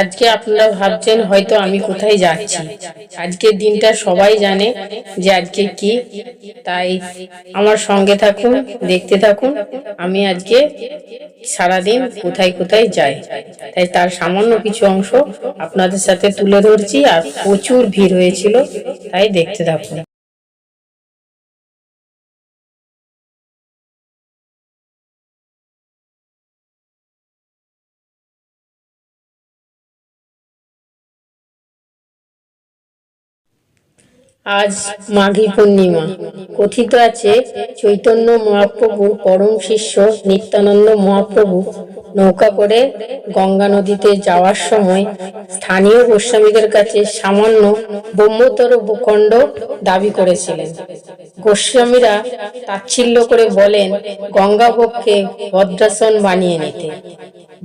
আজকে আপনারা ভাবছেন হয়তো আমি কোথায় যাচ্ছি। আজকের দিনটা সবাই জানে যে আজকে কি। তাই আমার সঙ্গে থাকুন, দেখতে থাকুন। আমি আজকে সারাদিন কোথায় কোথায় যাই। তাই তার সামান্য কিছু অংশ আপনাদের সাথে তুলে ধরছি আর প্রচুর ভিড় হয়েছিল, তাই দেখতে থাকুন। আজ মাঘী পূর্ণিমা। কথিত আছে চৈতন্য মহাপ্রভুর পরম শিষ্য নিত্যানন্দ মহাপ্রভু নৌকা করে গঙ্গা নদীতে যাওয়ার সময় স্থানীয় গোস্বামীদের কাছে সামান্য ব্রহ্মতর ভূখণ্ড দাবি করেছিলেন। গোস্বামীরা তাচ্ছিল্য করে বলেন গঙ্গাবক্ষে ভদ্রাসন বানিয়ে নিতে।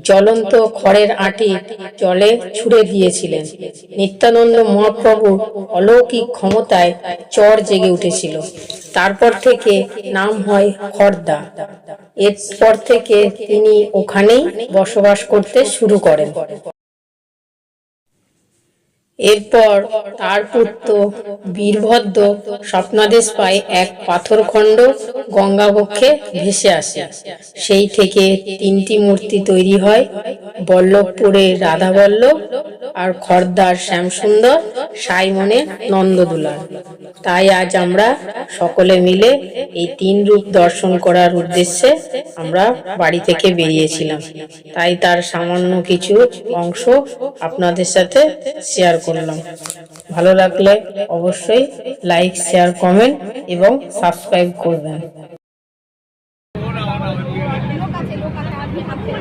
জ্বলন্ত খড়ের আঁটি জলে ছুড়ে দিয়েছিলেন। নিত্যানন্দ মহাপ্রভু অলৌকিক ক্ষমতায় চর জেগে উঠেছিল। তারপর থেকে নাম হয় খর্দা এরপর থেকে তিনি ওখানেই বসবাস করতে শুরু করেন। এরপর তার পুত্র বীরভদ্র স্বপ্নাদেশ পায় এক পাথরখণ্ড গঙ্গাবক্ষে ভেসে আসে। সেই থেকে তিনটি মূর্তি তৈরি হয় বল্লভপুরে রাধাবল্লভ আর খর্দার শ্যামসুন্দর, সাইমনে নন্দদুলার তাই আজ আমরা সকলে মিলে এই তিন রূপ দর্শন করার উদ্দেশ্যে আমরা বাড়ি থেকে বেরিয়েছিলাম। তাই তার সামান্য কিছু অংশ আপনাদের সাথে শেয়ার করলাম। ভালো লাগলে অবশ্যই লাইক শেয়ার কমেন্ট এবং সাবস্ক্রাইব করবেন। আপনি আপনি